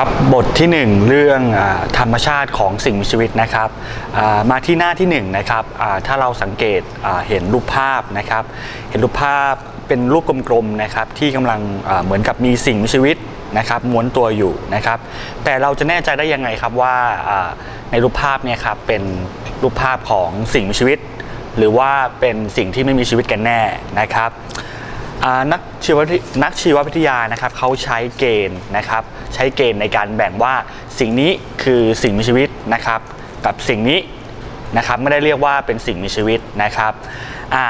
ครับบทที่ 1 เรื่องอธรรมชาติของสิ่งมีชีวิตนะครับมาที่หน้าที่1นะครับถ้าเราสังเกตเห็นรูปภาพนะครับ เห็นรูปภาพเป็นรูปกลมๆนะครับที่กำลังเหมือนกับมีสิ่งมีชีวิตนะครับม้วนตัวอยู่นะครับ แต่เราจะแน่ใจได้ยังไงครับว่าในรูปภาพเนี่ยครับเป็นรูปภาพของสิ่งมีชีวิต หรือว่าเป็นสิ่งที่ไม่มีชีวิตกันแน่นะครับ นักชีววิทยนักชีววิทยานะครับเขาใช้เกณฑ์นะครับใช้เกณฑ์ในการแบ่งว่าสิ่งนี้คือสิ่งมีชีวิตนะครับกับสิ่งนี้นะครับไม่ได้เรียกว่าเป็นสิ่งมีชีวิตนะครับอ่า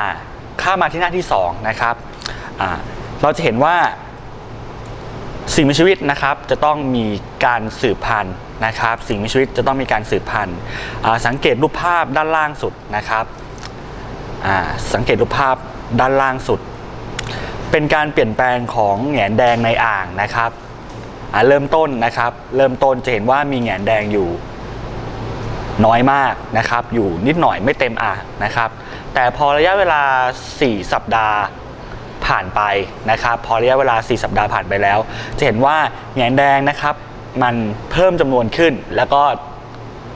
ข้ามาที่หน้าที่2นะครับอ่าเราจะเห็นว่าสิ่งมีชีวิตนะครับจะต้องมีการสืบพันธุ์นะครับ สิ่งมีชีวิตจะต้องมีการสืบพันธุ์สังเกตรูปภาพด้านล่างสุดนะครับสังเกตรูปภาพด้านล่างสุด เป็นการเปลี่ยนแปลงของแหงนแดงในอ่างนะครับเริ่มต้นนะครับ เริ่มต้นจะเห็นว่ามีแหงนแดงอยู่ น้อยมากนะครับ อยู่นิดหน่อยไม่เต็มอ่างนะครับ แต่พอระยะเวลา 4 สัปดาห์ผ่านไปนะครับ พอระยะเวลา 4 สัปดาห์ผ่านไปแล้ว จะเห็นว่าแหงนแดงนะครับ มันเพิ่มจำนวนขึ้นแล้วก็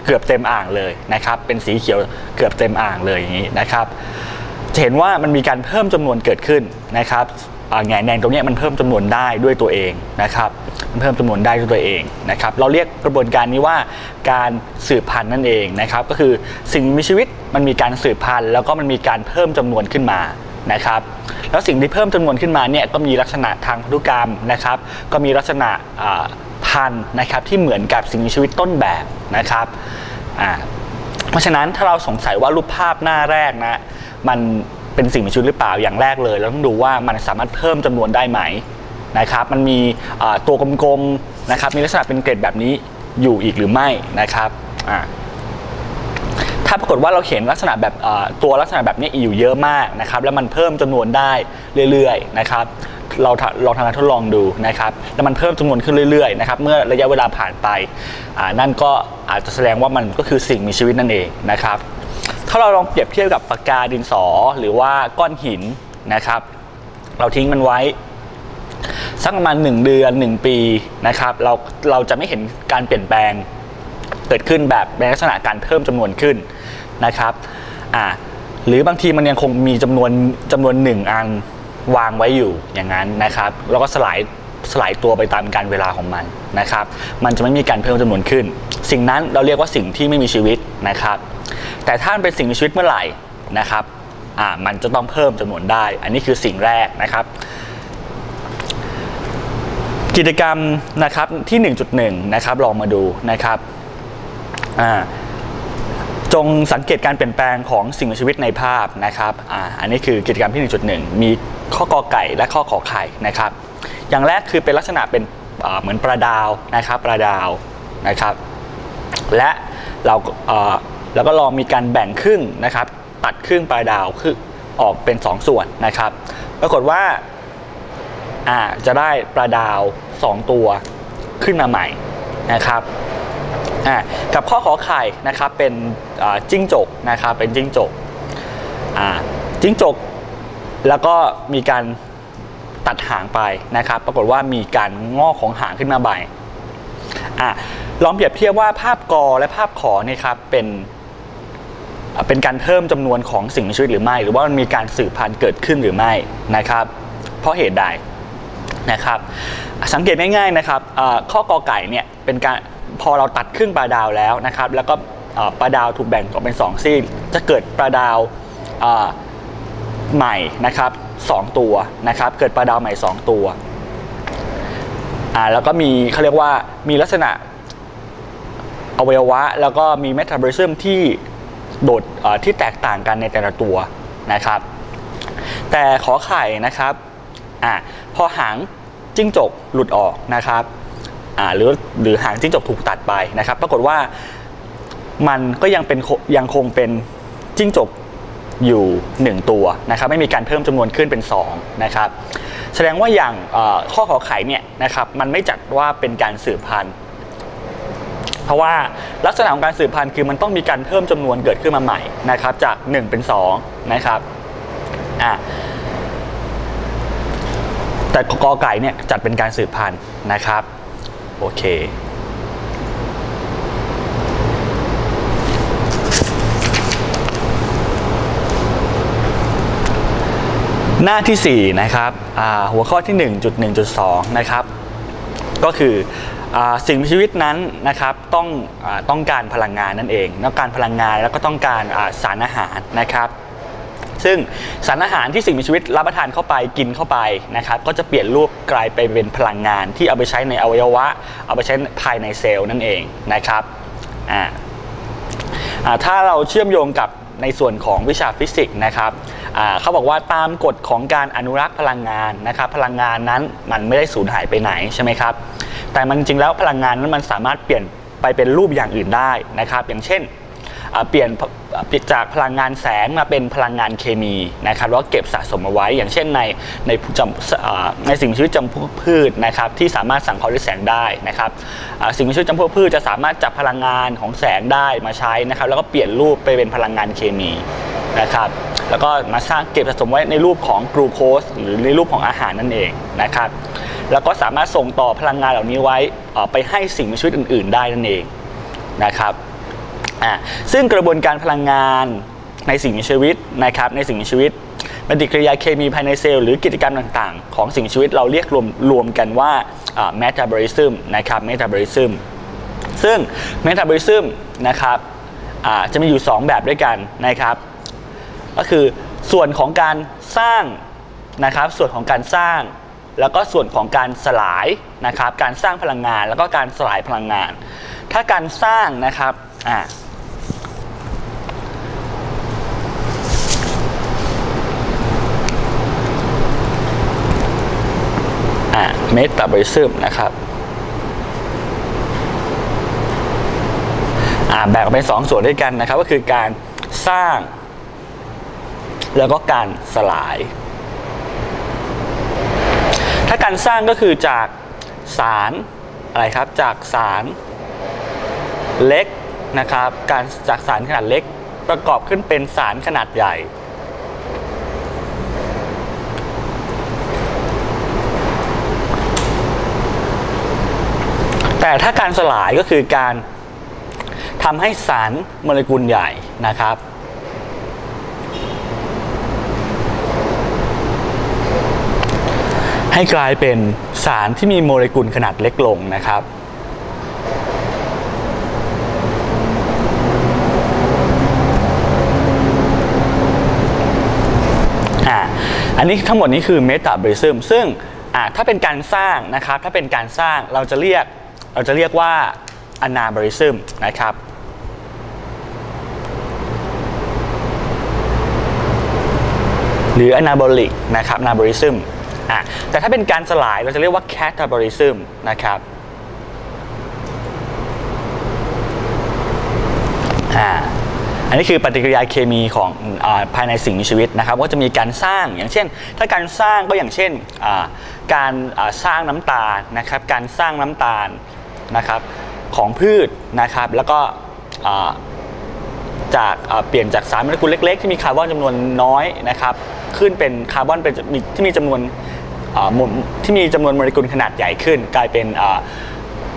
เกือบเต็มอ่างเลยนะครับ เป็นสีเขียวเกือบเต็มอ่างเลยอย่างนี้นะครับ จะเห็นว่ามันมีการเพิ่มจำนวนเกิดขึ้นนะครับแงนแดงตรงนี้มันเพิ่มจำนวนได้ด้วยตัวเองนะครับ มันเพิ่มจำนวนได้ด้วยตัวเองนะครับ เราเรียกกระบวนการนี้ว่าการสืบพันธุ์นั่นเองนะครับ ก็คือสิ่งมีชีวิตมันมีการสืบพันธุ์แล้วก็มันมีการเพิ่มจำนวนขึ้นมานะครับ แล้วสิ่งที่เพิ่มจำนวนขึ้นมาเนี่ยก็มีลักษณะทางพันธุกรรมนะครับ ก็มีลักษณะพันธุ์นะครับที่เหมือนกับสิ่งมีชีวิตต้นแบบนะครับ เพราะฉะนั้นถ้าเราสงสัยว่ารูปภาพหน้าแรกนะ มันเป็นสิ่งมีชีวิตหรือเปล่าอย่างแรกเลยเราต้องดูว่ามันสามารถเพิ่มจำนวนได้ไหมนะครับมันมีตัวกลมๆนะครับมีลักษณะเป็นเกล็ดแบบนี้อยู่อีกหรือไม่นะครับถ้าปรากฏว่าเราเห็นลักษณะแบบตัวลักษณะแบบนี้อยู่เยอะมากนะครับแล้วมันเพิ่มจำนวนได้เรื่อยๆนะครับเราลองทำการทดลองดูนะครับแล้วมันเพิ่มจำนวนขึ้นเรื่อยๆนะครับเมื่อระยะเวลาผ่านไปนั่นก็อาจจะแสดงว่ามันก็คือสิ่งมีชีวิตนั่นเองนะครับ ถ้าเราลองเปรียบเทียบกับปากกาดินสอหรือว่าก้อนหินนะครับ เราทิ้งมันไว้สักประมาณ1เดือน 1 ปีนะครับเราเราจะไม่เห็นการเปลี่ยนแปลงเกิดขึ้นแบบในลักษณะการเพิ่มจำนวนขึ้นนะครับอ่าหรือบางทีมันยังคงมีจำนวนจำนวนหนึ่งอันวางไว้อยู่อย่างนั้นนะครับ แล้วก็สลายสลายตัวไปตามการเวลาของมันนะครับ มันจะไม่มีการเพิ่มจำนวนขึ้น สิ่งนั้นเราเรียกว่าสิ่งที่ไม่มีชีวิตนะครับ แต่ถ้ามันเป็นสิ่งมีชีวิตเมื่อไหร่นะครับอ่ามันจะต้องเพิ่มจำนวนได้ อันนี้คือสิ่งแรกนะครับ กิจกรรมนะครับที่ 1.1 นะครับลองมาดูนะครับอ่าจงสังเกตการเปลี่ยนแปลงของสิ่งมีชีวิตในภาพนะครับอ่าอันนี้คือกิจกรรมที่ 1.1 มีข้อกอไก่และข้อขอไข่นะครับ อย่างแรกคือเป็นลักษณะเป็นเหมือนปลาดาวนะครับปลาดาวนะครับ และเราเแล้วก็ลองมีการแบ่งครึ่งนะครับ ตัดครึ่งปลายดาวคือออกเป็น 2 ส่วนนะครับ ปรากฏว่าจะได้ปลาดาว 2 ตัวขึ้นมาใหม่นะครับกับข้อขอไข่นะครับเป็นจิ้งจกนะครับเป็นจิ้งจกจิ้งจก แล้วก็มีการตัดหางไปนะครับ ปรากฏว่ามีการงอกของหางขึ้นมาใหม่ ลองเปรียบเทียบว่าภาพกอและภาพขอเนี่ยครับเป็นเป็นการเพิ่มจำนวนของสิ่งมีชีวิตหรือไม่ หรือว่ามันมีการสืบพันธุ์เกิดขึ้นหรือไม่นะครับ เพราะเหตุใดนะครับ สังเกตง่ายๆนะครับข้อกอไก่เนี่ยเป็นการพอเราตัดครึ่งปลาดาวแล้วนะครับ แล้วก็ปลาดาวถูกแบ่งออกเป็น2ซีกจะเกิดปลาดาวใหม่นะครับสองตัวนะครับ เกิดปลาดาวใหม่ 2 ตัวแล้วก็มีเขาเรียกว่ามีลักษณะ วัยวะ แล้วก็มีเมตาบอลิซึมที่โดดที่แตกต่างกันในแต่ละตัวนะครับ แต่ขอไข่นะครับอ่าพอหางจิ้งจกหลุดออกนะครับอ่าหรือหรือหางจิ้งจกถูกตัดไปนะครับ ปรากฏว่ามันก็ยังเป็นยังคงเป็นจิ้งจกอยู่ 1 ตัวนะครับ ไม่มีการเพิ่มจำนวนขึ้นเป็น2นะครับแสดงว่าอย่างข้อขอไข่เนี่ยนะครับมันไม่จัดว่าเป็นการสืบพันธุ์ เพราะว่าลักษณะของการสืบพันธุ์คือมันต้องมีการเพิ่มจำนวนเกิดขึ้นมาใหม่นะครับจาก 1 เป็น 2 นะครับอะแต่กอไก่เนี่ยจัดเป็นการสืบพันธุ์นะครับโอเคหน้าที่ 4 นะครับหัวข้อที่ 1.1.2 นะครับ ก็คือ สิ่งมีชีวิตนั้นนะครับต้องอต้องการพลังงานนั่นเอง ต้องการพลังงานแล้วก็ต้องการสารอาหารนะครับซึ่งสารอาหารที่สิ่งมีชีวิตรับประทานเข้าไปกินเข้าไปนะครับก็จะเปลี่ยนรูปกลายไปเป็นพลังงานที่เอาไปใช้ในอวัยวะ เอาไปใช้ภายในเซลล์นั่นเองนะครับถ้าเราเชื่อมโยงกับในส่วนของวิชาฟิสิกส์นะครับเขาบอกว่าตามกฎของการอนุรักษ์พลังงานนะครับพลังงานนั้นมันไม่ได้สูญหายไปไหนใช่ไหมครับ แต่มันจริงแล้วพลังงานนั้นมันสามารถเปลี่ยนไปเป็นรูปอย่างอื่นได้นะครับ อย่างเช่นเปลี่ยนจากพลังงานแสงมาเป็นพลังงานเคมีนะครับแล้วเก็บสะสมเอาไว้ อย่างเช่นในในจำในสิ่งมีชีวิตจำพวกพืชนะครับที่สามารถสังเคราะห์ด้วยแสงได้นะครับสิ่งมีชีวิตจำพวกพืชจะสามารถจับพลังงานของแสงได้มาใช้นะครับ แล้วก็เปลี่ยนรูปไปเป็นพลังงานเคมีนะครับ แล้วก็มาสร้างเก็บสะสมไว้ในรูปของกลูโคสหรือในรูปของอาหารนั่นเองนะครับ แล้วก็สามารถส่งต่อพลังงานเหล่านี้ไว้ไปให้สิ่งมีชีวิตอื่น ๆ ได้นั่นเองนะครับซึ่งกระบวนการพลังงานในสิ่งมีชีวิตนะครับในสิ่งมีชีวิตปฏิกิริยาเคมีภายในเซลล์หรือกิจกรรมต่างๆ ของสิ่งมีชีวิตเราเรียกรวมรวมกันว่า metabolism นะครับ metabolism ซึ่ง metabolism นะครับจะมีอยู่ 2 แบบด้วยกันนะครับ ก็คือส่วนของการสร้างนะครับส่วนของการสร้าง แล้วก็ส่วนของการสลายนะครับ การสร้างพลังงาน แล้วก็การสลายพลังงาน ถ้าการสร้างนะครับอ่าเมตาบริซึมนะครับแบ่งเป็นสองส่วนด้วยกันนะครับ ก็คือการสร้าง แล้วก็การสลาย ถ้าการสร้างก็คือจากสารอะไรครับ จากสารเล็กนะครับ การจากสารขนาดเล็กประกอบขึ้นเป็นสารขนาดใหญ่ แต่ถ้าการสลายก็คือการทำให้สารโมเลกุลใหญ่นะครับ ให้กลายเป็นสารที่มีโมเลกุลขนาดเล็กลงนะครับอ่าอันนี้ทั้งหมดนี้คือเมตาบริซึมซึ่งถ้าเป็นการสร้างนะครับ ถ้าเป็นการสร้างเราจะเรียกเราจะเรียกว่า anabolism นะครับหรือ anabolic นะครับ anabolism อะแต่ถ้าเป็นการสลายเราจะเรียกว่า catabolism นะครับอ่าอันนี้คือปฏิกิริยาเคมีของอภายในสิ่งมีชีวิตนะครับก็จะมีการสร้างอย่างเช่น ถ้าการสร้างก็อย่างเช่นการสร้างน้ำตาลนะครับ การสร้างน้ำตาลนะครับของพืชนะครับ แล้วก็จากเปลี่ยนจากสารโมเลกุลเล็ก ๆ ที่มีคาร์บอนจำนวนน้อยนะครับ ขึ้นเป็นคาร์บอนเป็นที่มีจำนวน ที่มีจำนวนโมเลกุลขนาดใหญ่ขึ้น กลายเป็น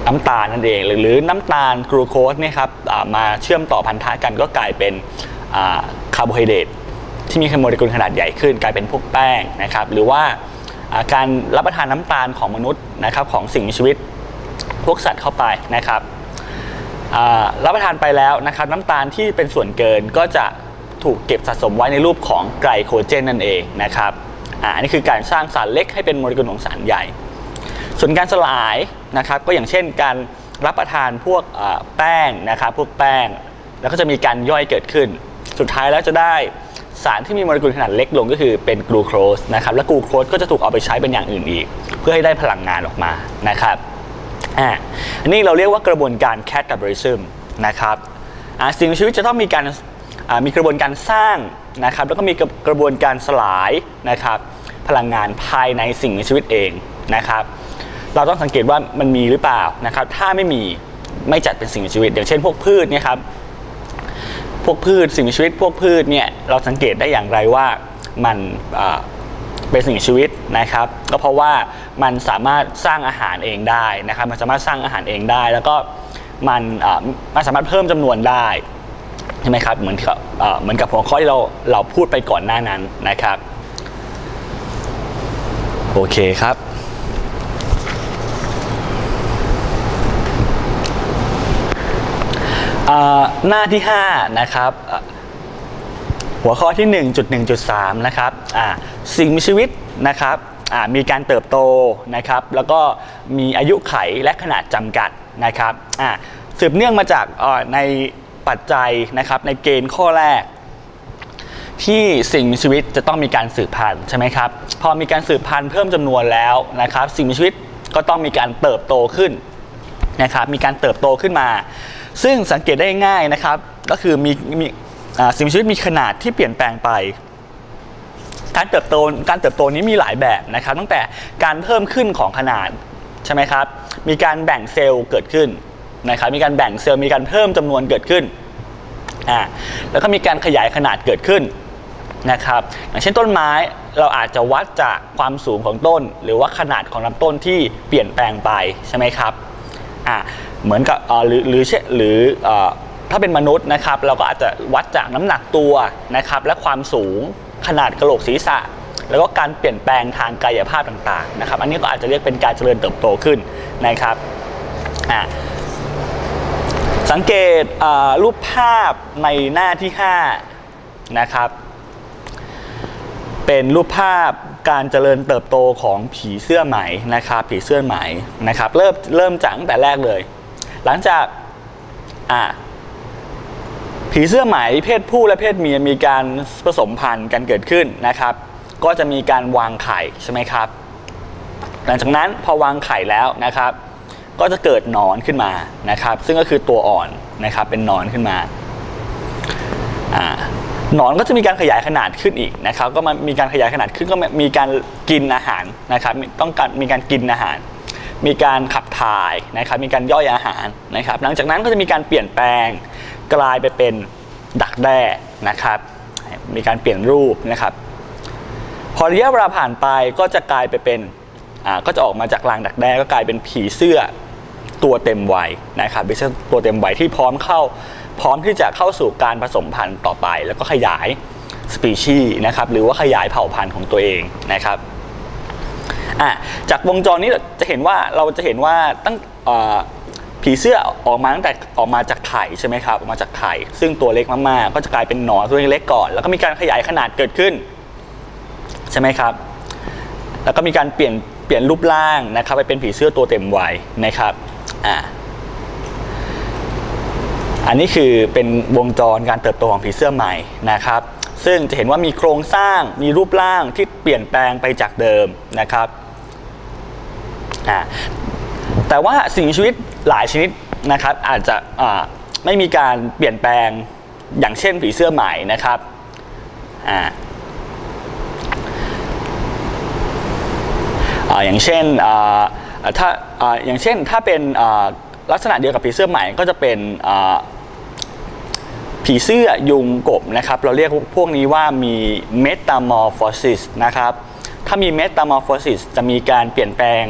น้ำตาลนั่นเอง หรือน้ำตาลกลูโคสเนี่ยครับมาเชื่อมต่อพันธะกันก็กลายเป็นคาร์โบไฮเดรตที่มีโมเลกุลขนาดใหญ่ขึ้น กลายเป็นพวกแป้งนะครับหรือว่าการรับประทานน้ำตาลของมนุษย์นะครับของสิ่งมีชีวิตพวกสัตว์เข้าไปนะครับรับประทานไปแล้วนะครับน้ำตาลที่เป็นส่วนเกินก็จะถูกเก็บสะสมไว้ในรูปของไกลโคเจนนั่นเองนะครับ อันนี้คือการสร้างสารเล็กให้เป็นโมเลกุลของสารใหญ่ ส่วนการสลายนะครับก็อย่างเช่นการรับประทานพวกแป้งนะครับพวกแป้ง แล้วก็จะมีการย่อยเกิดขึ้น สุดท้ายแล้วจะได้สารที่มีโมเลกุลขนาดเล็กลงก็คือเป็นกลูโคสนะครับและกลูโคสก็จะถูกเอาไปใช้เป็นอย่างอื่นอีก เพื่อให้ได้พลังงานออกมานะครับอ่าอันนี้เราเรียกว่ากระบวนการแคตาบริซึมนะครับสิ่งมีชีวิตจะต้องมีการ มีกระบวนการสร้างนะครับแล้วก็มีกระบวนการสลายนะครับพลังงานภายในสิ่งมีชีวิตเองนะครับ เราต้องสังเกตว่ามันมีหรือเปล่านะครับถ้าไม่มีไม่จัดเป็นสิ่งมีชีวิตอย่างเช่นพวกพืชเนี่ยครับพวกพืชสิ่งมีชีวิต พวกพืชเนี่ยเราสังเกตได้อย่างไรว่ามันเป็นสิ่งมีชีวิตนะครับ ก็เพราะว่ามันสามารถสร้างอาหารเองได้นะครับ มันสามารถสร้างอาหารเองได้ แล้วก็มันมันสามารถเพิ่มจำนวนได้ ช่ไหมครับเหมือนกับเหมือนกับหัวข้อที่เราเราพูดไปก่อนหน้านั้นนะครับโอเคครับหน้าที่ 5 นะครับ หัวข้อที่ 1.1.3 นะครับอ่าสิ่งมีชีวิตนะครับอ่ามีการเติบโตนะครับ แล้วก็มีอายุไขและขนาดจำกัดนะครับอ่าสืบเนื่องมาจากใน ปัจจัยนะครับในเกณฑ์ข้อแรก ที่สิ่งมีชีวิตจะต้องมีการสืบพันธุ์ใช่ไหมครับพอมีการสืบพันธุ์เพิ่มจำนวนแล้วนะครับ สิ่งมีชีวิตก็ต้องมีการเติบโตขึ้นนะครับมีการเติบโตขึ้นมา ซึ่งสังเกตได้ง่ายนะครับก็คือมีมีสิ่งมีชีวิตมีขนาดที่เปลี่ยนแปลงไปการเติบโตการเติบโตนี้มีหลายแบบนะครับ ตั้งแต่การเพิ่มขึ้นของขนาดใช่ไหมครับ มีการแบ่งเซลล์เกิดขึ้น นะครับมีการแบ่งเซลล์มีการเพิ่มจำนวนเกิดขึ้นอ่าแล้วก็มีการขยายขนาดเกิดขึ้นนะครับอย่างเช่นต้นไม้เราอาจจะวัดจากความสูงของต้น หรือว่าขนาดของลำต้นที่เปลี่ยนแปลงไปใช่ไหมครับอ่าเหมือนกับเออหรือหรือเช่หรืออถ้าเป็นมนุษย์นะครับ เราก็อาจจะวัดจากน้ำหนักตัวนะครับ และความสูงขนาดกระโหลกศีรษะ แล้วก็การเปลี่ยนแปลงทางกายภาพต่างๆนะครับ อันนี้ก็อาจจะเรียกเป็นการเจริญเติบโตขึ้นนะครับอ่า สังเกตรูปภาพในหน้าที่ 5 นะครับ เป็นรูปภาพการเจริญเติบโตของผีเสื้อไหมนะครับ ผีเสื้อไหมนะครับ เริ่มเริ่มจากตั้งแต่แรกเลย หลังจากอ่าผีเสื้อไหมเพศผู้และเพศเมียมีการผสมพันธุ์กันเกิดขึ้นนะครับ ก็จะมีการวางไข่ใช่ไหมครับ หลังจากนั้นพอวางไข่แล้วนะครับ ก็จะเกิดหนอนขึ้นมานะครับ ซึ่งก็คือตัวอ่อนนะครับเป็นหนอนขึ้นมาหนอนก็จะมีการขยายขนาดขึ้นอีกนะครับ ก็มามีการขยายขนาดขึ้นก็มีการกินอาหารนะครับ ต้องการมีการกินอาหาร มีการขับถ่ายนะครับ มีการย่อยอาหารนะครับ หลังจากนั้นก็จะมีการเปลี่ยนแปลงกลายไปเป็นดักแด้นะครับ มีการเปลี่ยนรูปนะครับ พอระยะเวลาผ่านไปก็จะกลายไปเป็นก็จะออกมาจากรังดักแด้ก็กลายเป็นผีเสื้อ ตัวเต็มวัยนะครับเสื้อตัวเต็มวัยที่พร้อมเข้า พร้อมที่จะเข้าสู่การผสมพันธุ์ต่อไป แล้วก็ขยายสปีชีส์นะครับหรือว่าขยายเผ่าพันธุ์ของตัวเองนะครับจากวงจรนี้จะเห็นว่าเราจะเห็นว่าตั้งผีเสื้อออกมาตั้งแต่ออกมาจากไข่ใช่ไหมครับออกมาจากไข่ซึ่งตัวเล็กมาก ๆ ก็จะกลายเป็นหนอนตัวเล็กก่อน แล้วก็มีการขยายขนาดเกิดขึ้น ใช่ไหมครับ แล้วก็มีการเปลี่ยนเปลี่ยนรูปร่างนะครับ ไปเป็นผีเสื้อตัวเต็มวัยนะครับ อ่าอันนี้คือเป็นวงจรการเติบโตของผีเสื้อใหม่นะครับ ซึ่งจะเห็นว่ามีโครงสร้างมีรูปร่างที่เปลี่ยนแปลงไปจากเดิมนะครับแต่ว่าสิ่งมีชีวิตหลายชนิดนะครับ อาจจะไม่มีการเปลี่ยนแปลงอย่างเช่นผีเสื้อใหม่นะครับอ่าอย่างเช่นอ ถ้าออย่างเช่นถ้าเป็นลักษณะเดียวกับผีเสื้อใหม่ก็จะเป็นผีเสื้อยุงกบนะครับ เราเรียกพวกนี้ว่ามีเมตามอร์ฟอซิสนะครับ ถ้ามีเมตามอร์ฟอซิสจะมีการเปลี่ยนแปลง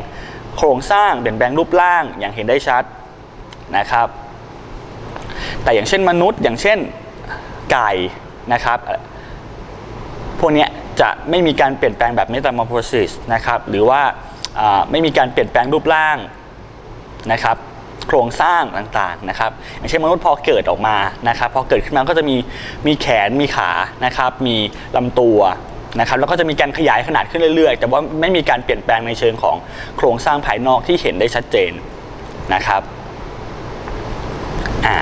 โครงสร้างเปลี่ยนแปลงรูปร่างอย่างเห็นได้ชัดนะครับ แต่อย่างเช่นมนุษย์ อย่างเช่นไก่นะครับ พวกนี้จะไม่มีการเปลี่ยนแปลงแบบเมตามอร์โฟซิสนะครับ หรือว่า ไม่มีการเปลี่ยนแปลงรูปร่างนะครับโครงสร้างต่างๆนะครับอย่างเช่นมนุษย์พอเกิดออกมานะครับพอเกิดขึ้นมาก็จะมีมีแขนมีขานะครับมีลำตัวนะครับแล้วก็จะมีการขยายขนาดขึ้นเรื่อยๆ แต่ว่าไม่มีการเปลี่ยนแปลงในเชิงของโครงสร้างภายนอกที่เห็นได้ชัดเจนนะครับอ่า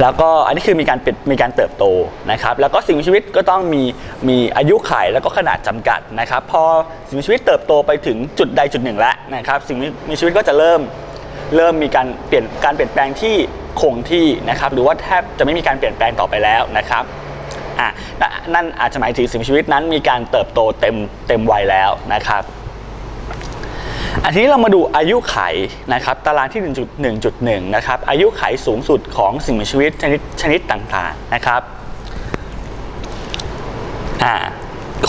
แล้วก็อันนี้คือมีการเปลี่ยนมีการเติบโตนะครับแล้วก็สิ่งมีชีวิตก็ต้องมีมีอายุขัยแล้วก็ขนาดจำกัดนะครับพอสิ่งมีชีวิตเติบโตไปถึงจุดใดจุดหนึ่งแล้วนะครับสิ่งมีชีวิตก็จะเริ่มเริ่มมีการเปลี่ยนการเปลี่ยนแปลงที่คงที่นะครับหรือว่าแทบจะไม่มีการเปลี่ยนแปลงต่อไปแล้วนะครับอะนั่นอาจจะหมายถึงสิ่งมีชีวิตนั้นมีการเติบโตเต็มเต็มวัยแล้วนะครับ อันนี้เรามาดูอายุไขนะครับตารางที่ 1.1.1 นะครับอายุไขสูงสุดของสิ่งมีชีวิตชนิดชนิดต่างๆนะครับอ่า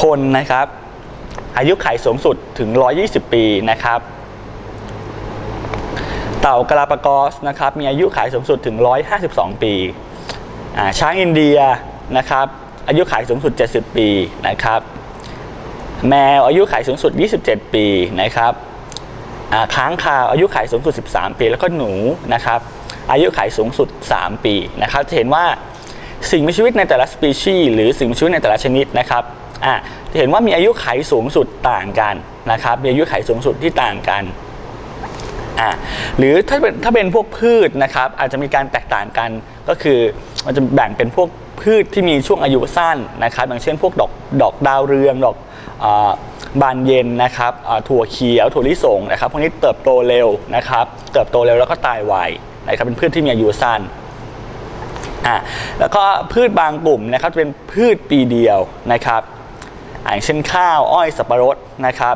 คนนะครับ อายุไขสูงสุดถึง 120 ปีนะครับ เต่ากลาปากอสนะครับมีอายุขัยสูงสุดถึง 152 ปีอ่าช้างอินเดียนะครับอายุขัยสูงสุด 70 ปีนะครับ แมวอายุขัยสูงสุด 27 ปีนะครับ ค้างคาวอายุขัยสูงสุด 13 ปี แล้วก็หนูนะครับอายุขัยสูงสุด 3 ปีนะครับจะเห็นว่าสิ่งมีชีวิตในแต่ละสปีชีส์หรือสิ่งมีชีวิตในแต่ละชนิดนะครับอ่าจะเห็นว่ามีอายุขัยสูงสุดต่างกันนะครับ มีอายุขัยสูงสุดที่ต่างกันอ่าหรือถ้าเป็นถ้าเป็นพวกพืชนะครับ อาจจะมีการแตกต่างกันก็คือมันจะแบ่งเป็นพวกพืชที่มีช่วงอายุสั้นนะครับ อย่างเช่นพวกดอกดอกดาวเรืองดอก บานเย็นนะครับถั่วเขียวถั่วลิสงนะครับพวกนี้เติบโตเร็วนะครับ เติบโตเร็วแล้วก็ตายไวนะครับเป็นพืชที่มีอายุสั้นอะแล้วก็พืชบางกลุ่มนะครับจะเป็นพืชปีเดียวนะครับอ่าอย่างเช่นข้าวอ้อยสับปะรดนะครับ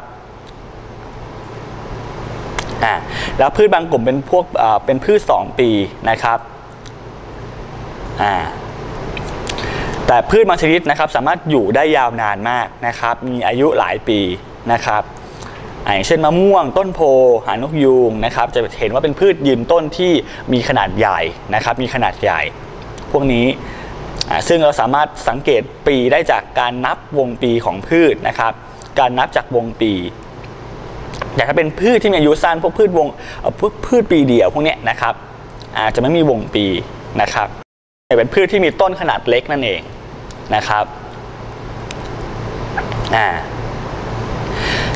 อะแล้วพืชบางกลุ่มเป็นพวกเป็นพืช 2 ปีนะครับอ่า แต่พืชบางชนิดนะครับสามารถอยู่ได้ยาวนานมากนะครับ มีอายุหลายปีนะครับอย่างเช่นมะม่วงต้นโพหานกยูงนะครับจะเห็นว่าเป็นพืชยืนต้นที่มีขนาดใหญ่นะครับ มีขนาดใหญ่ พวกนี้ซึ่งเราสามารถสังเกตปีได้จากการนับวงปีของพืชนะครับ การนับจากวงปีแต่ถ้าเป็นพืชที่มีอายุสั้นพวกพืชวงพวกพืชปีเดียวพวกนี้นะครับอาจจะไม่มีวงปีนะครับ เป็นพืชที่มีต้นขนาดเล็กนั่นเองนะครับ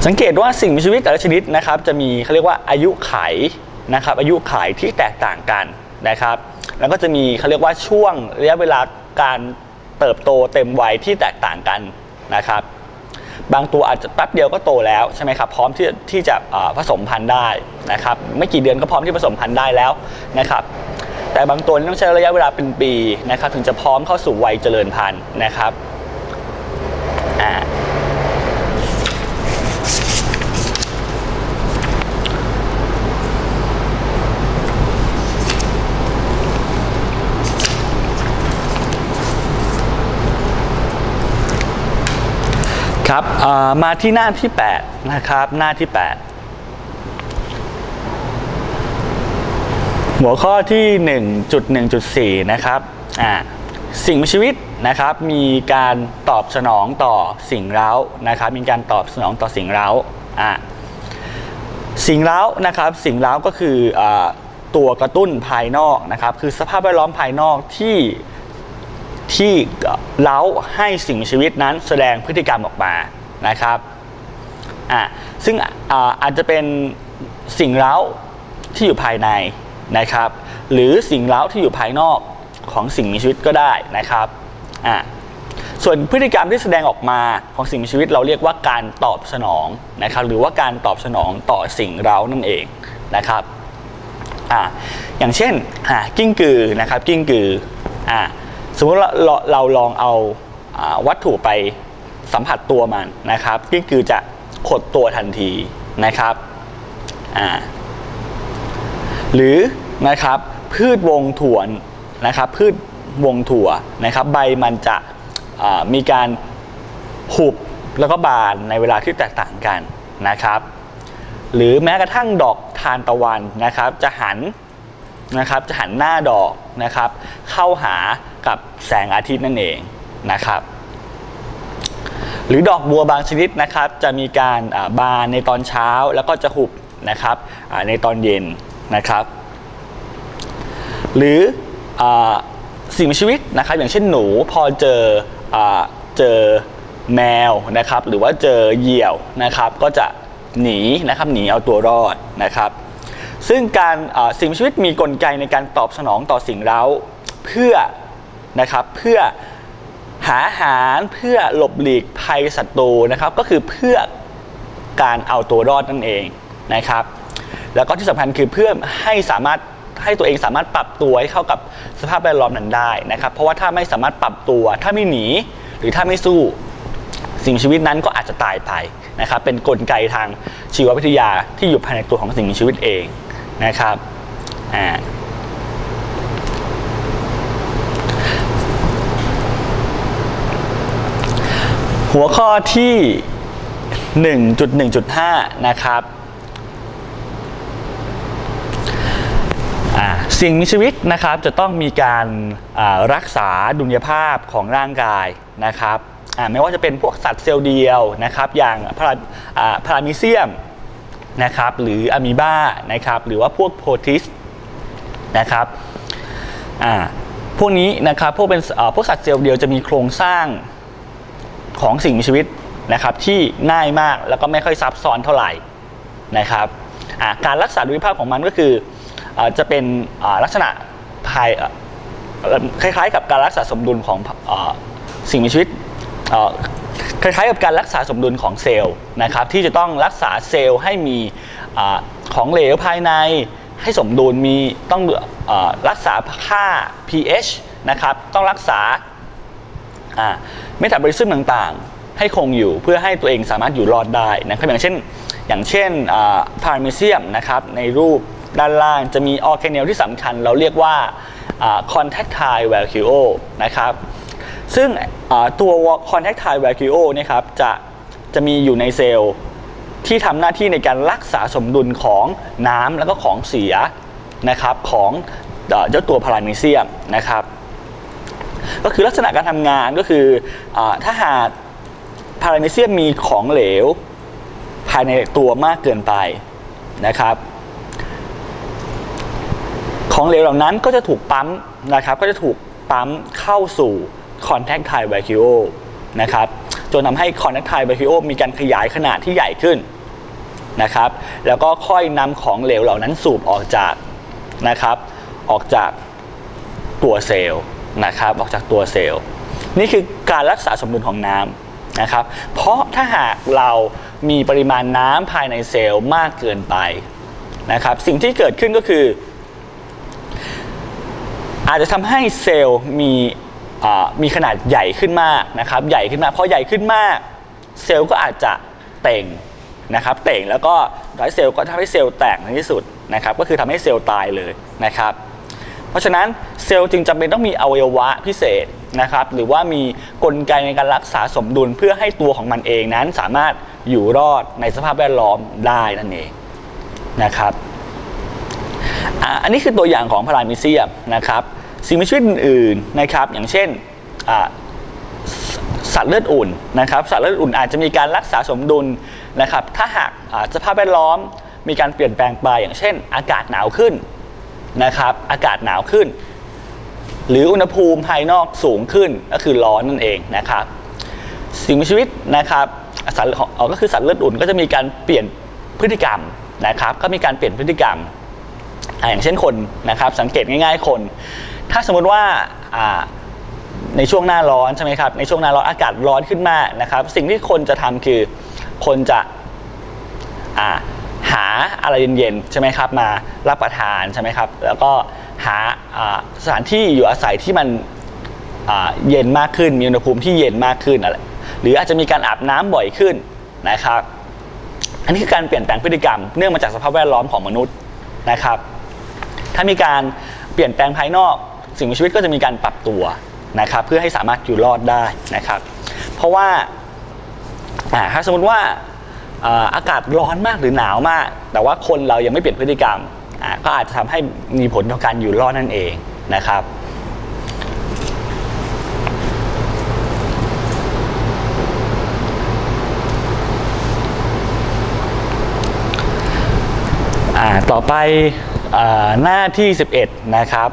สังเกตว่าสิ่งมีชีวิตแต่ละชนิดนะครับ จะมีเขาเรียกว่าอายุไขนะครับ อายุไขที่แตกต่างกันนะครับ แล้วก็จะมีเขาเรียกว่าช่วงระยะเวลาการเติบโตเต็มวัยที่แตกต่างกันนะครับ บางตัวอาจจะแป๊บเดียวก็โตแล้วใช่ไหมครับพร้อมที่ที่จะผสมพันธุ์ได้นะครับ ไม่กี่เดือนก็พร้อมที่ผสมพันธุ์ได้แล้วนะครับ แต่บางตัวต้องใช้ระยะเวลาเป็นปีนะครับถึงจะพร้อมเข้าสู่วัยเจริญพันธุ์นะครับครับมาที่หน้าที่ 8 นะครับ หน้าที่ 8 หัวข้อที่ 1.1.4 นะครับอ่าสิ่งมีชีวิตนะครับ มีการตอบสนองต่อสิ่งเร้านะครับ มีการตอบสนองต่อสิ่งเร้าอ่าสิ่งเร้านะครับ สิ่งเร้าก็คืออาตัวกระตุ้นภายนอกนะครับ คือสภาพแวดล้อมภายนอกที่ที่เล้าให้สิ่งมีชีวิตนั้นแสดงพฤติกรรมออกมานะครับอะซึ่งอาอาจจะเป็นสิ่งเล้าที่อยู่ภายใน นะครับ หรือสิ่งเล้าที่อยู่ภายนอกของสิ่งมีชีวิตก็ได้นะครับอะส่วนพฤติกรรมที่แสดงออกมาของสิ่งมีชีวิตเราเรียกว่าการตอบสนองนะครับ หรือว่าการตอบสนองต่อสิ่งเร้านั่นเองนะครับอ่าอย่างเช่นอ่ากิ้งกือนะครับกิ้งกืออ่าสมมติเราเราเราลองเอาอ่าวัตถุไปสัมผัสตัวมันนะครับกิ้งกือจะขดตัวทันทีนะครับอ่า หรือนะครับพืชวงถั่วนะครับพืชวงถั่วนะครับใบมันจะมีการหุบแล้วก็บานในเวลาที่แตกต่างกันนะครับหรือแม้กระทั่งดอกทานตะวันนะครับจะหันนะครับจะหันหน้าดอกนะครับเข้าหากับแสงอาทิตย์นั่นเองนะครับหรือดอกบัวบางชนิดนะครับจะมีการบานในตอนเช้าแล้วก็จะหุบนะครับในตอนเย็น นะครับ หรืออสิ่งมีชีวิตนะครับ อย่างเช่นหนูพอเจออเจอแมวนะครับ หรือว่าเจอเหยี่ยวนะครับ ก็จะหนีนะครับหนีเอาตัวรอดนะครับ ซึ่งการสิ่งมีชีวิตมีกลไกในการตอบสนองต่อสิ่งเร้าเพื่อนะครับเพื่อหาอาหารเพื่อหลบหลีกภัยศัตรูนะครับ ก็คือเพื่อการเอาตัวรอดนั่นเองนะครับ แล้วก็ที่สำคัญคือเพื่อให้สามารถให้ตัวเองสามารถปรับตัวให้เข้ากับสภาพแวดล้อมนั้นได้นะครับ เพราะว่าถ้าไม่สามารถปรับตัว ถ้าไม่หนี หรือถ้าไม่สู้ สิ่งชีวิตนั้นก็อาจจะตายไปนะครับ เป็นนกลไกทางชีววิทยาที่อยู่ภายในตัวของสิ่งมีชีวิตเองนะครับอ่าหัวข้อที่ 1.1.5 นะครับอ่า สิ่งมีชีวิตนะครับจะต้องมีการรักษาดุลยภาพของร่างกายนะครับไม่ว่าจะเป็นพวกสัตว์เซลล์เดียวนะครับอย่างพาราพารามิเซียมนะครับหรืออะมีบานะครับหรือว่าพวกโพทิสนะครับพวกนี้นะครับพวกเป็นพวกสัตว์เซลล์เดียวจะมีโครงสร้างของสิ่งมีชีวิตนะครับที่ง่ายมากแล้วก็ไม่ค่อยซับซ้อนเท่าไหร่นะครับการรักษาดุลยภาพของมันก็คือ จะเป็นลักษณะภายคล้ายๆ กับการรักษาสมดุลของอสิ่งมีชีวิตคล้ายๆ กับการรักษาสมดุลของเซลล์นะครับที่จะต้องรักษาเซลล์ให้มีอของเหลวภายในให้สมดุลมีต้องอรักษาค่า pH นะครับต้องรักษาเมตาบอลิซึมต่างๆ ให้คงอยู่เพื่อให้ตัวเองสามารถอยู่รอดได้นะครับอย่างเช่นอย่างเช่นพารามิเซียมนะครับในรูป ด้านล่างจะมีออร์แกเนลที่สำคัญ เราเรียกว่า contractile vacuo นะครับซึ่งตัว contractile vacuo นี่ครับจะจะมีอยู่ในเซลล์ที่ทำหน้าที่ในการรักษาสมดุลของน้ำแล้วก็ของเสียนะครับของเจ้าตัวพารามิเซียมนะครับ ก็คือลักษณะการทำงานก็คืออถ้าหากพารามิเซียมมีของเหลว ภายในตัวมากเกินไปนะครับ ของเหลวเหล่านั้นก็จะถูกปั๊มนะครับ ก็จะถูกปั๊มเข้าสู่ contractile vacuole นะครับ จนทำให้ contractile vacuole มีการขยายขนาดที่ใหญ่ขึ้นนะครับ แล้วก็ค่อยนำของเหลวเหล่านั้นสูบออกจากนะครับ ออกจากตัวเซลล์นะครับ ออกจากตัวเซลล์ นี่คือการรักษาสมดุลของน้ำนะครับ เพราะถ้าหากเรามีปริมาณน้ำภายในเซลล์มากเกินไปนะครับ สิ่งที่เกิดขึ้นก็คือ อาจจะทำให้เซลล์มีมีขนาดใหญ่ขึ้นมากนะครับใหญ่ขึ้นมากพอใหญ่ขึ้นมาก เซลล์ก็อาจจะเต่งนะครับเต่งแล้วก็ร้อยเซลล์ก็ทำให้เซลล์แตกในที่สุดนะครับก็คือทำให้เซลล์ตายเลยนะครับ เพราะฉะนั้นเซลล์จึงจำเป็นต้องมีอวัยวะพิเศษนะครับหรือว่ามีกลไกในการรักษาสมดุลเพื่อให้ตัวของมันเองนั้นสามารถอยู่รอดในสภาพแวดล้อมได้นั่นเองนะครับอันนี้คือตัวอย่างของพารามิเซียมนะครับ สิ่งมีชีวิตอื่นๆนะครับ อย่างเช่นสัตว์เลือดอุ่นนะครับ สัตว์เลือดอุ่นอาจจะมีการรักษาสมดุลนะครับ ถ้าหากสภาพแวดล้อมมีการเปลี่ยนแปลงไปอย่างเช่น อากาศหนาวขึ้นนะครับ อากาศหนาวขึ้น หรืออุณหภูมิภายนอกสูงขึ้นก็คือร้อนนั่นเองนะครับ สิ่งมีชีวิตนะครับสัตว์ก็คือสัตว์เลือดอุ่นก็จะมีการเปลี่ยนพฤติกรรมนะครับ ก็มีการเปลี่ยนพฤติกรรม อย่างเช่นคนนะครับ สังเกตง่าย ๆ คน ถ้าสมมติว่าในช่วงหน้าร้อนใช่ไหมครับในช่วงหน้าร้อนอากาศร้อนขึ้นมากนะครับ สิ่งที่คนจะทำคือคนจะหาอะไรเย็นๆใช่ไหมครับมารับประทานใช่ไหมครับแล้วก็หาสถานที่อยู่อาศัยที่มันเย็นมากขึ้น มีอุณหภูมิที่เย็นมากขึ้นอะไรหรืออาจจะมีการอาบน้ำบ่อยขึ้นนะครับ อันนี้คือการเปลี่ยนแปลงพฤติกรรม เนื่องมาจากสภาพแวดล้อมของมนุษย์นะครับ ถ้ามีการเปลี่ยนแปลงภายนอก สิ่งมีชีวิตก็จะมีการปรับตัวนะครับเพื่อให้สามารถอยู่รอดได้นะครับ เพราะว่าถ้าสมมติว่าอากาศร้อนมากหรือหนาวมาก แต่ว่าคนเรายังไม่เปลี่ยนพฤติกรรม ก็อาจจะทำให้มีผลต่อการอยู่รอดนั่นเองนะครับต่อไปหน้าที่ 11 นะครับ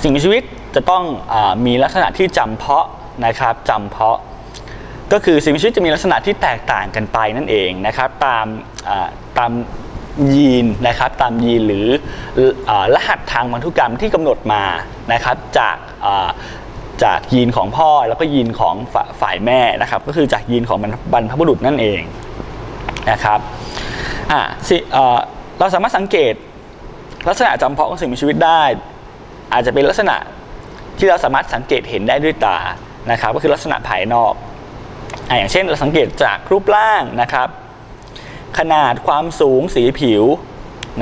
สิ่งมีชีวิตจะต้องอมีลักษณะที่จำเพาะนะครับจำเพาะ ก็คือสิ่งมีชีวิตจะมีลักษณะที่แตกต่างกันไปนั่นเองนะครับตามตามยีนนะครับตามยีนหรือรหัสทางพันธุกรรมที่กำหนดมานะครับจากจากยีนของพ่อแล้วก็ยีนของฝ่ายแม่นะครับ ก็คือจากยีนของบรรพบุรุษนั่นเองนะครับเราสามารถสังเกตลักษณะจำเพาะของสิ่งมีชีวิตได้ อาจจะเป็นลักษณะที่เราสามารถสังเกตเห็นได้ด้วยตานะครับ ก็คือลักษณะภายนอกออย่างเช่นเราสังเกตจากรูปร่างนะครับ ขนาดความสูงสีผิว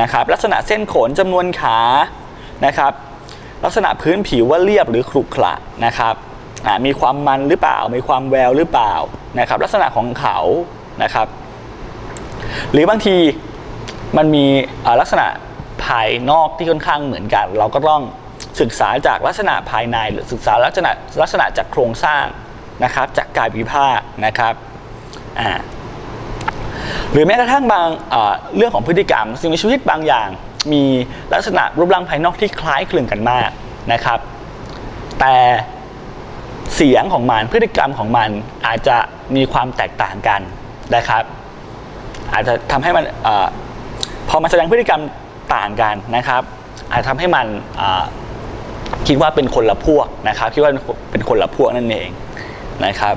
นะครับ ลักษณะเส้นขนจำนวนขานะครับ ลักษณะพื้นผิวว่าเรียบหรือขรุขระนะครับมีความมันหรือเปล่า มีความแววหรือเปล่านะครับ ลักษณะของเขานะครับ หรือบางทีมันมีลักษณะภายนอกที่ค่อนข้างเหมือนกัน เราก็ต้อง ศึกษาจากลักษณะภายในหรือศึกษาลักษณะลักษณะจากโครงสร้างนะครับ จากกายวิภาคนะครับอ่าหรือแม้กระทั่งบางเรื่องของพฤติกรรม สิ่งมีชีวิตบางอย่าง มีลักษณะรูปร่างภายนอกที่คล้ายคลึงกันมากนะครับ แต่เสียงของมันพฤติกรรมของมันอาจจะมีความแตกต่างกันนะครับ อาจจะทำให้มันอพอมาแสดงพฤติกรรมต่างกันนะครับ อาจจะทำให้มัน คิดว่าเป็นคนละพวกนะครับ คิดว่าเป็นคนละพวกนั่นเองนะครับ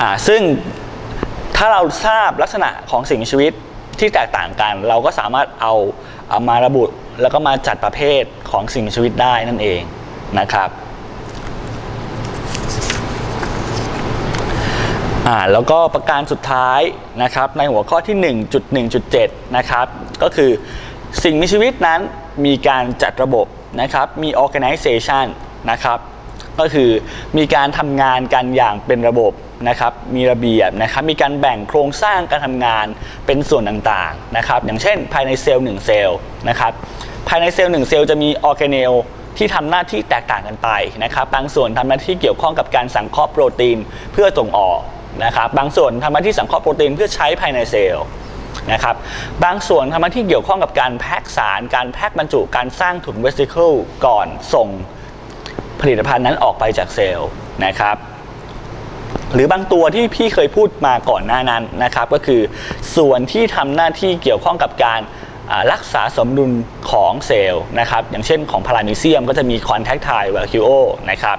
อ่าซึ่งถ้าเราทราบลักษณะของสิ่งมีชีวิตที่แตกต่างกัน เราก็สามารถเอาเอามาระบุแล้วก็มาจัดประเภทของสิ่งมีชีวิตได้นั่นเองนะครับอ่าแล้วก็ประการสุดท้ายนะครับในหัวข้อที่ 1.1.7 นะครับ ก็คือ สิ่งมีชีวิตนั้นมีการจัดระบบนะครับมี organization นะครับก็คือมีการทำงานกันอย่างเป็นระบบนะครับมีระเบียบนะครับมีการแบ่งโครงสร้างการทำงานเป็นส่วนต่างๆนะครับอย่างเช่นภายในเซลล์1เซลล์นะครับภายในเซลล์1เซลล์จะมีออร์แกเนลที่ทำหน้าที่แตกต่างกันไปนะครับบางส่วนทำหน้าที่เกี่ยวข้องกับการสังเคราะห์โปรตีนเพื่อส่งออกนะครับบางส่วนทำหน้าที่สังเคราะห์โปรตีนเพื่อใช้ภายในเซลล์ นะครับบางส่วนทำหน้าที่เกี่ยวข้องกับการแพ็กสาร การแพ็กบรรจุการสร้างถุงเวสติเคิลก่อนส่งผลิตภัณฑ์นั้นออกไปจากเซลล์นะครับหรือบางตัวที่พี่เคยพูดมาก่อนหน้านั้นนะครับก็คือส่วนที่ทำหน้าที่เกี่ยวข้องกับการรักษาสมดุลของเซลล์นะครับอย่างเช่นของพารามิเซียมก็จะมีคอนแทคไทล์วาคิโอนะครับ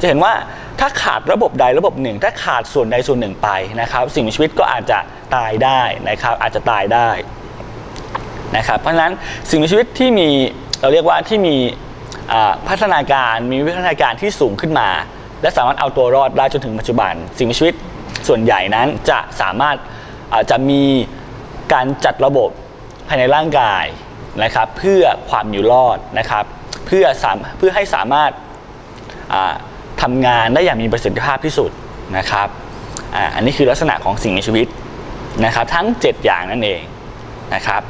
จะเห็นว่า ถ้าขาดระบบใดระบบหนึ่ง ถ้าขาดส่วนใดส่วนหนึ่งไปนะครับ สิ่งมีชีวิตก็อาจจะตายได้นะครับ อาจจะตายได้นะครับ เพราะฉะนั้นสิ่งมีชีวิตที่มีเราเรียกว่าที่มีพัฒนาการมีวิวัฒนาการที่สูงขึ้นมา และสามารถเอาตัวรอดได้จนถึงปัจจุบัน สิ่งมีชีวิตส่วนใหญ่นั้นจะสามารถจะมีการจัดระบบภายในร่างกายนะครับ เพื่อความอยู่รอดนะครับ เพื่อเพื่อให้สามารถ ทำงานได้อย่างมีประสิทธิภาพที่สุดนะครับอันนี้คือลักษณะของสิ่งมีชีวิตนะครับ ทั้ง 7 อย่างนั่นเองนะครับ